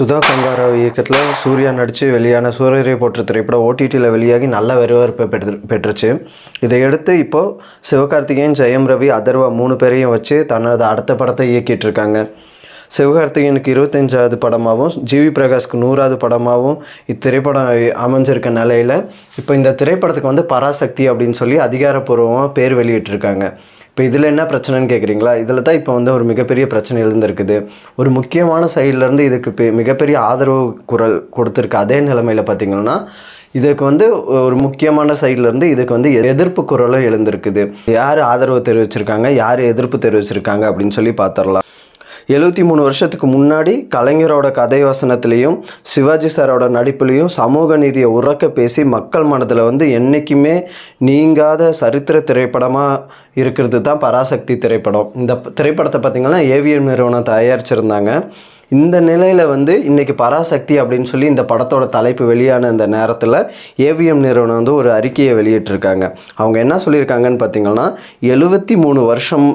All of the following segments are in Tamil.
சுதா கங்காராவ் இயக்கத்தில் சூர்யா நடித்து வெளியான சூரியரை போற்ற திரைப்படம் ஓடிடியில் வெளியாகி நல்ல வரவேற்பை பெற்று பெற்றுச்சு. இதையடுத்து இப்போது சிவகார்த்திகேயன் ஜெயம் ரவி அதர்வா மூணு பேரையும் வச்சு தனது அடுத்த படத்தை இயக்கிட்டு இருக்காங்க சிவகார்த்திகேயனுக்கு இருபத்தஞ்சாவது படமாகவும் ஜிவி பிரகாஷ்க்கு நூறாவது படமாகவும் இத்திரைப்படம் அமைஞ்சிருக்க நிலையில் இப்போ இந்த திரைப்படத்துக்கு வந்து பராசக்தி அப்படின்னு சொல்லி அதிகாரப்பூர்வமாக பேர் வெளியிட்டிருக்காங்க. இப்போ இதில் என்ன பிரச்சனைன்னு கேட்குறீங்களா? இதில் தான் இப்போ வந்து ஒரு மிகப்பெரிய பிரச்சனை எழுந்திருக்குது. ஒரு முக்கியமான சைட்லேருந்து இதுக்கு மிகப்பெரிய ஆதரவு குரல் கொடுத்துருக்கு அதே நிலைமையில் பார்த்தீங்கன்னா இதுக்கு வந்து ஒரு முக்கியமான சைட்லேருந்து இதுக்கு வந்து எதிர்ப்பு குரலும் எழுந்திருக்குது. யார் ஆதரவு தெரிவிச்சிருக்காங்க? யார் எதிர்ப்பு தெரிவிச்சிருக்காங்க? அப்படின்னு சொல்லி பார்த்துடலாம். எழுபத்தி மூணு வருஷத்துக்கு முன்னாடி கலைஞரோட கதை வசனத்துலேயும் சிவாஜி சாரோட நடிப்புலையும் சமூக நீதியை உறக்க பேசி மக்கள் மனதில் வந்து என்றைக்குமே நீங்காத சரித்திர திரைப்படமாக இருக்கிறது தான் பராசக்தி திரைப்படம். இந்த திரைப்படத்தை பார்த்திங்கன்னா ஏவிஎம் நிறுவனம் தயாரிச்சிருந்தாங்க. இந்த நிலையில் வந்து இன்றைக்கி பராசக்தி அப்படின்னு சொல்லி இந்த படத்தோட தலைப்பு வெளியான இந்த நேரத்தில் ஏவிஎம் நிறுவனம் வந்து ஒரு அறிக்கையை வெளியிட்டிருக்காங்க. அவங்க என்ன சொல்லியிருக்காங்கன்னு பார்த்தீங்கன்னா எழுபத்தி மூணு வருஷம்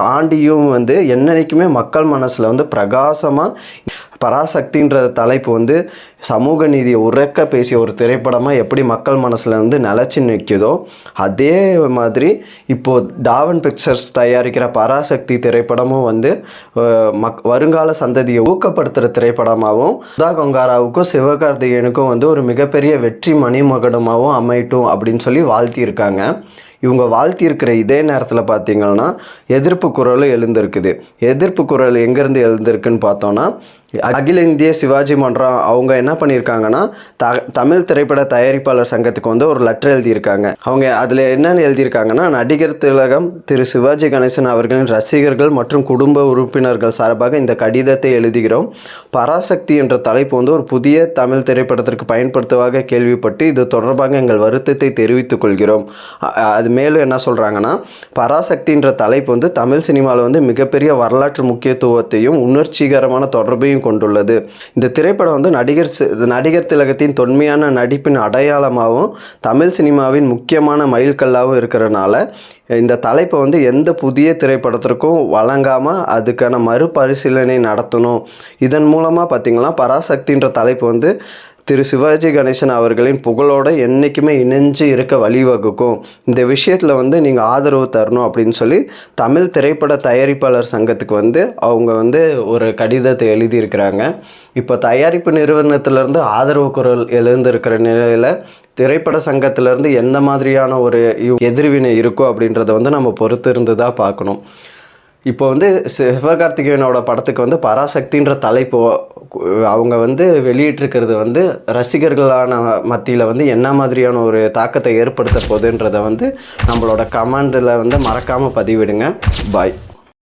தாண்டியும் வந்து என்னைக்குமே மக்கள் மனசில் வந்து பிரகாசமாக பராசக்தின்ற தலைப்பு வந்து சமூக நீதியை உறக்க பேசிய ஒரு திரைப்படமாக எப்படி மக்கள் மனசில் வந்து நிலச்சி நிற்குதோ அதே மாதிரி இப்போது டாவன் பிக்சர்ஸ் தயாரிக்கிற பராசக்தி திரைப்படமும் வந்து மக் வருங்கால சந்ததியை ஊக்கப்படுத்துகிற திரைப்படமாகவும் சுதா கொங்காராவுக்கும் சிவகார்த்திகேயனுக்கும் வந்து ஒரு மிகப்பெரிய வெற்றி மணிமகடமாகவும் அமையட்டும் அப்படின்னு சொல்லி வாழ்த்தியிருக்காங்க. இவங்க வாழ்த்தியிருக்கிற இதே நேரத்தில் பார்த்தீங்கன்னா எதிர்ப்பு குரலும் எழுந்திருக்குது. எதிர்ப்பு குரல் எங்கேருந்து எழுந்திருக்குன்னு பார்த்தோன்னா அகில இந்திய சிவாஜி மன்றம் அவங்க என்ன பண்ணியிருக்காங்கன்னா த தமிழ் திரைப்பட தயாரிப்பாளர் சங்கத்துக்கு வந்து ஒரு லெட்டர் எழுதியிருக்காங்க. அவங்க அதில் என்னென்னு எழுதியிருக்காங்கன்னா நடிகர் திலகம் திரு சிவாஜி கணேசன் அவர்களின் ரசிகர்கள் மற்றும் குடும்ப உறுப்பினர்கள் சார்பாக இந்த கடிதத்தை எழுதுகிறோம். பராசக்தி என்ற தலைப்பு வந்து ஒரு புதிய தமிழ் திரைப்படத்திற்கு பயன்படுத்துவதாக கேள்விப்பட்டு இது தொடர்பாக எங்கள் வருத்தத்தை தெரிவித்துக் கொள்கிறோம். அது மேலும் என்ன சொல்கிறாங்கன்னா பராசக்தின்ற தலைப்பு வந்து தமிழ் சினிமாவில் வந்து மிகப்பெரிய வரலாற்று முக்கியத்துவத்தையும் உணர்ச்சிகரமான தொடர்பையும் கொண்டுள்ளது. இந்த திரைப்படம் வந்து நடிகர் சி- நடிகர் திலகத்தின் தொன்மையான நடிப்பின் அடையாளமாகவும் தமிழ் சினிமாவின் முக்கியமான மைல்கல்லாகவும் இருக்கிறனால இந்த தலைப்பை வந்து எந்த புதிய திரைப்படத்திற்கும் வழங்காமல் அதுக்கான மறுபரிசீலனை நடத்தணும். இதன் மூலமாக பார்த்திங்கன்னா பராசக்தின்ற தலைப்பு வந்து திரு சிவாஜி கணேசன் அவர்களின் புகழோட என்றைக்குமே இணைஞ்சு இருக்க வழிவகுக்கும். இந்த விஷயத்தில் வந்து நீங்கள் ஆதரவு தரணும் அப்படின்னு சொல்லி தமிழ் திரைப்பட தயாரிப்பாளர் சங்கத்துக்கு வந்து அவங்க வந்து ஒரு கடிதத்தை எழுதியிருக்கிறாங்க. இப்போ தயாரிப்பு நிறுவனத்திலேருந்து ஆதரவு குரல் எழுந்திருக்கிற நிலையில் திரைப்பட சங்கத்திலேருந்து எந்த மாதிரியான ஒரு எதிர்வினை இருக்கோ அப்படின்றத வந்து நம்ம பொறுத்து இருந்து தான் பார்க்கணும். இப்போ வந்து சிவகார்த்திகேயனோட படத்துக்கு வந்து பராசக்தின்ற தலைப்பு அவங்க வந்து வெளியிட்டிருக்கிறது வந்து ரசிகர்களான மத்தியில் வந்து என்ன மாதிரியான ஒரு தாக்கத்தை ஏற்படுத்த போகுதுன்றதை வந்து நம்மளோட கமெண்டில் வந்து மறக்காமல் பதிவிடுங்க. பாய்